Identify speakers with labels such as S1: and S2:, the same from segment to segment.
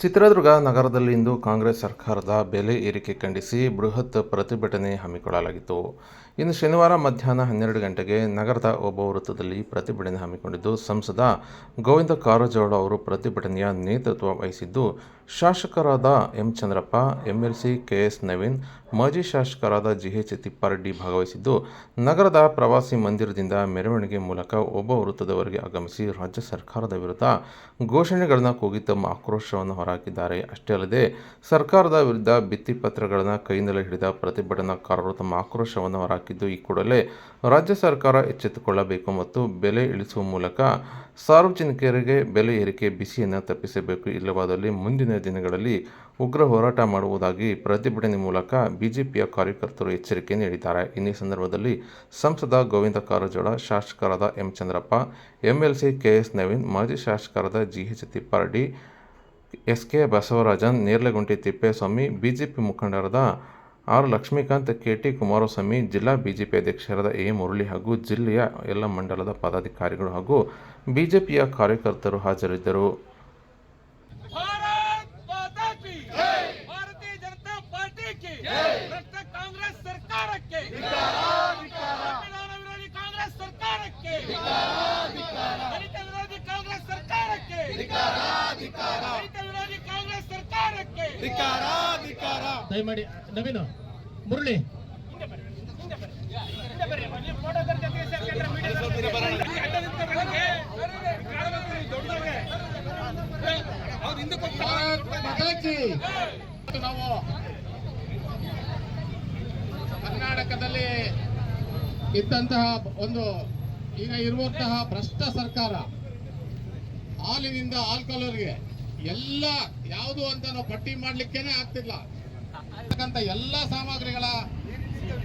S1: ಚಿತ್ರದುರ್ಗ ನಗರದಲ್ಲಿಂದು ಕಾಂಗ್ರೆಸ್ ಸರ್ಕಾರದ ಬೆಲೆ ಏರಿಕೆ ಖಂಡಿಸಿ ಬೃಹತ್ ಪ್ರತಿಭಟನೆ ಹಮ್ಮಿಕೊಳ್ಳಲಾಗಿತ್ತು. ಇನ್ನು ಶನಿವಾರ ಮಧ್ಯಾಹ್ನ ಹನ್ನೆರಡು ಗಂಟೆಗೆ ನಗರದ ಒಬ್ಬ ವೃತ್ತದಲ್ಲಿ ಪ್ರತಿಭಟನೆ ಹಮ್ಮಿಕೊಂಡಿದ್ದು, ಸಂಸದ ಗೋವಿಂದ ಕಾರಜೋಳ ಅವರು ಪ್ರತಿಭಟನೆಯ ನೇತೃತ್ವ ವಹಿಸಿದ್ದು, ಶಾಸಕರಾದ M Chandrappa, MLC KS Naveen, ಮಾಜಿ ಶಾಸಕರಾದ ಜಿಎಚ್ ತಿಪ್ಪಾರೆಡ್ಡಿ ಭಾಗವಹಿಸಿದ್ದು, ನಗರದ ಪ್ರವಾಸಿ ಮಂದಿರದಿಂದ ಮೆರವಣಿಗೆ ಮೂಲಕ ಒಬ್ಬ ವೃತ್ತದವರೆಗೆ ಆಗಮಿಸಿ ರಾಜ್ಯ ಸರ್ಕಾರದ ವಿರುದ್ಧ ಘೋಷಣೆಗಳನ್ನು ಕೂಗಿ ತಮ್ಮ ಆಕ್ರೋಶವನ್ನು ಹೊರಹಾಕಿದ್ದಾರೆ ಅಷ್ಟೇ ಅಲ್ಲದೆ, ಸರ್ಕಾರದ ವಿರುದ್ಧ ಭಿತ್ತಿಪತ್ರಗಳನ್ನು ಕೈಯಿಂದಲೇ ಹಿಡಿದ ಪ್ರತಿಭಟನಾಕಾರರು ತಮ್ಮ ಆಕ್ರೋಶವನ್ನು ಹೊರಹಾಕಿದ್ದು ಈ ಕೂಡಲೇ ರಾಜ್ಯ ಸರ್ಕಾರ ಎಚ್ಚೆತ್ತುಕೊಳ್ಳಬೇಕು ಮತ್ತು ಬೆಲೆ ಇಳಿಸುವ ಮೂಲಕ ಸಾರ್ವಜನಿಕರಿಗೆ ಬೆಲೆ ಏರಿಕೆ ಬಿಸಿಯನ್ನು ತಪ್ಪಿಸಬೇಕು. ಇಲ್ಲವಾದಲ್ಲಿ ಮುಂದಿನ ದಿನಗಳಲ್ಲಿ ಉಗ್ರ ಹೋರಾಟ ಮಾಡುವುದಾಗಿ ಪ್ರತಿಭಟನೆ ಮೂಲಕ ಬಿಜೆಪಿಯ ಕಾರ್ಯಕರ್ತರು ಎಚ್ಚರಿಕೆ ನೀಡಿದ್ದಾರೆ. ಇನ್ನೇ ಸಂದರ್ಭದಲ್ಲಿ ಸಂಸದ ಗೋವಿಂದ ಕಾರಜೋಳ, ಶಾಸಕರಾದ M Chandrappa, MLC KS Naveen, ಮಾಜಿ ಶಾಸಕರಾದ GH Thippareddy S K Basavarajan, Nerlagunti Thippeswamy, BJP ಮುಖಂಡರಾದ R Lakshmikanth K T Kumaraswamy, ಜಿಲ್ಲಾ ಬಿಜೆಪಿ ಅಧ್ಯಕ್ಷರಾದ ಎ ಮುರಳಿ ಹಾಗೂ ಜಿಲ್ಲೆಯ ಎಲ್ಲ ಮಂಡಲದ ಪದಾಧಿಕಾರಿಗಳು ಹಾಗೂ ಬಿಜೆಪಿಯ ಕಾರ್ಯಕರ್ತರು ಹಾಜರಿದ್ದರು.
S2: ಸರ್ಕಾರಕ್ಕೆ
S3: ದಯಮಾಡಿ ನವೀನ್ ಮುರಳಿ. ನಾವು ಕರ್ನಾಟಕದಲ್ಲಿ ಇದ್ದಂತಹ ಒಂದು ಈಗ ಇರುವಂತಹ ಭ್ರಷ್ಟ ಸರ್ಕಾರ ಹಾಲಿನಿಂದ ಆಲ್ಕೋಹಾಲ್ವರೆಗೆ ಎಲ್ಲ ಯಾವುದು ಅಂತ ನಾವು ಪಟ್ಟಿ ಮಾಡ್ಲಿಕ್ಕೇನೆ ಆಗ್ತಿಲ್ಲ. ಅಂತಕ್ಕಂಥ ಎಲ್ಲ ಸಾಮಗ್ರಿಗಳ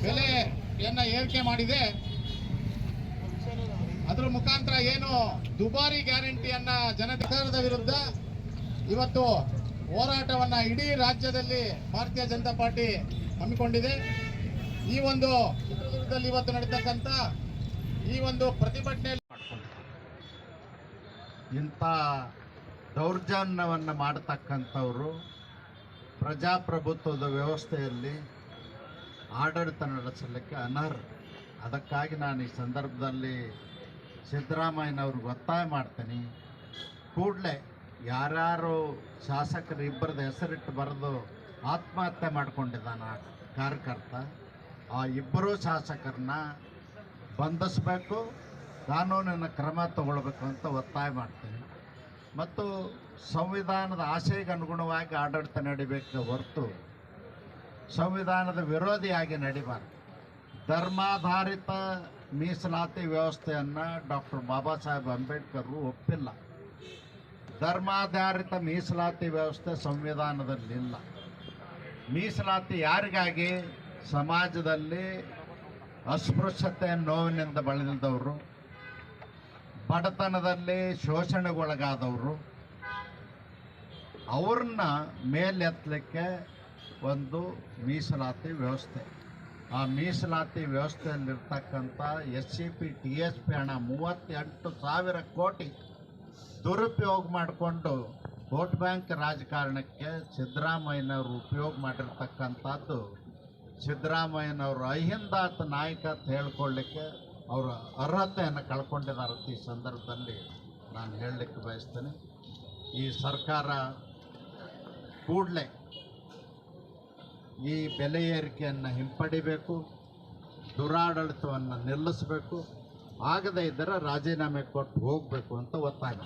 S3: ಬೆಲೆಯನ್ನ ಏರಿಕೆ ಮಾಡಿದೆ. ಅದರ ಮುಖಾಂತರ ಏನು ದುಬಾರಿ ಗ್ಯಾರಂಟಿಯನ್ನ ಜನತೆಕಾರದ ವಿರುದ್ಧ ಇವತ್ತು ಹೋರಾಟವನ್ನ ಇಡೀ ರಾಜ್ಯದಲ್ಲಿ ಭಾರತೀಯ ಜನತಾ ಪಾರ್ಟಿ ಹಮ್ಮಿಕೊಂಡಿದೆ. ಈ ಒಂದು ಚಿತ್ರದುರ್ಗದಲ್ಲಿ ಇವತ್ತು ನಡೀತಕ್ಕಂಥ ಈ ಒಂದು ಪ್ರತಿಭಟನೆಯಲ್ಲಿ
S4: ಇಂಥ ದೌರ್ಜನ್ಯವನ್ನು ಮಾಡತಕ್ಕಂಥವರು ಪ್ರಜಾಪ್ರಭುತ್ವದ ವ್ಯವಸ್ಥೆಯಲ್ಲಿ ಆಡಳಿತ ನಡೆಸಲಿಕ್ಕೆ ಅನರ್ಹ. ಅದಕ್ಕಾಗಿ ನಾನು ಈ ಸಂದರ್ಭದಲ್ಲಿ ಸಿದ್ದರಾಮಯ್ಯನವ್ರಿಗೆ ಒತ್ತಾಯ ಮಾಡ್ತೀನಿ. ಕೂಡಲೇ ಯಾರ್ಯಾರು ಶಾಸಕರು ಇಬ್ಬರದ ಹೆಸರಿಟ್ಟು ಬರೆದು ಆತ್ಮಹತ್ಯೆ ಮಾಡಿಕೊಂಡಿದ್ದಾನ ಕಾರ್ಯಕರ್ತ, ಆ ಇಬ್ಬರೂ ಶಾಸಕರನ್ನ ಬಂಧಿಸಬೇಕು, ಕಾನೂನಿನ ಕ್ರಮ ತಗೊಳ್ಬೇಕು ಅಂತ ಒತ್ತಾಯ ಮಾಡ್ತೀನಿ. ಮತ್ತು ಸಂವಿಧಾನದ ಆಶಯಕ್ಕೆ ಅನುಗುಣವಾಗಿ ಆಡಳಿತ ನಡಿಬೇಕು ಹೊರತು ಸಂವಿಧಾನದ ವಿರೋಧಿಯಾಗಿ ನಡಿಬಾರ್ದು. ಧರ್ಮಾಧಾರಿತ ಮೀಸಲಾತಿ ವ್ಯವಸ್ಥೆಯನ್ನು ಡಾಕ್ಟರ್ ಬಾಬಾ ಸಾಹೇಬ್ ಅಂಬೇಡ್ಕರ್ ಒಪ್ಪಿಲ್ಲ. ಧರ್ಮಾಧಾರಿತ ಮೀಸಲಾತಿ ವ್ಯವಸ್ಥೆ ಸಂವಿಧಾನದಲ್ಲಿಲ್ಲ. ಮೀಸಲಾತಿ ಯಾರಿಗಾಗಿ? ಸಮಾಜದಲ್ಲಿ ಅಸ್ಪೃಶ್ಯತೆ, ನೋವಿನಿಂದ ಬಳಲಿದವರು. ಬಡತನದಲ್ಲಿ ಶೋಷಣೆಗೊಳಗಾದವರು. ಅವ್ರನ್ನ ಮೇಲೆತ್ತಲಿಕ್ಕೆ ಒಂದು ಮೀಸಲಾತಿ ವ್ಯವಸ್ಥೆ. ಆ ಮೀಸಲಾತಿ ವ್ಯವಸ್ಥೆಯಲ್ಲಿರ್ತಕ್ಕಂಥ S C P T S P ಹಣ ಮೂವತ್ತೆಂಟು ಸಾವಿರ ಕೋಟಿ ದುರುಪಯೋಗ ಮಾಡಿಕೊಂಡು ವೋಟ್ ಬ್ಯಾಂಕ್ ರಾಜಕಾರಣಕ್ಕೆ ಸಿದ್ದರಾಮಯ್ಯನವರು ಉಪಯೋಗ ಮಾಡಿರ್ತಕ್ಕಂಥದ್ದು ಸಿದ್ದರಾಮಯ್ಯನವರು ಅಹಿಂದಾತ ನಾಯಕ ಅಂತ ಹೇಳ್ಕೊಳ್ಳಿಕ್ಕೆ ಅವರ ಅರ್ಹತೆಯನ್ನು ಕಳ್ಕೊಂಡಿದ್ದಾರೆ ಈ ಸಂದರ್ಭದಲ್ಲಿ ನಾನು ಹೇಳಲಿಕ್ಕೆ ಬಯಸ್ತೇನೆ. ಈ ಸರ್ಕಾರ ಕೂಡಲೇ ಈ ಬೆಲೆ ಏರಿಕೆಯನ್ನು ಹಿಂಪಡಿಬೇಕು, ದುರಾಡಳಿತವನ್ನು ನಿಲ್ಲಿಸಬೇಕು, ಆಗದೇ ಇದ್ದರೆ ರಾಜೀನಾಮೆ ಕೊಟ್ಟು ಹೋಗಬೇಕು ಅಂತ ಒತ್ತಾಯ.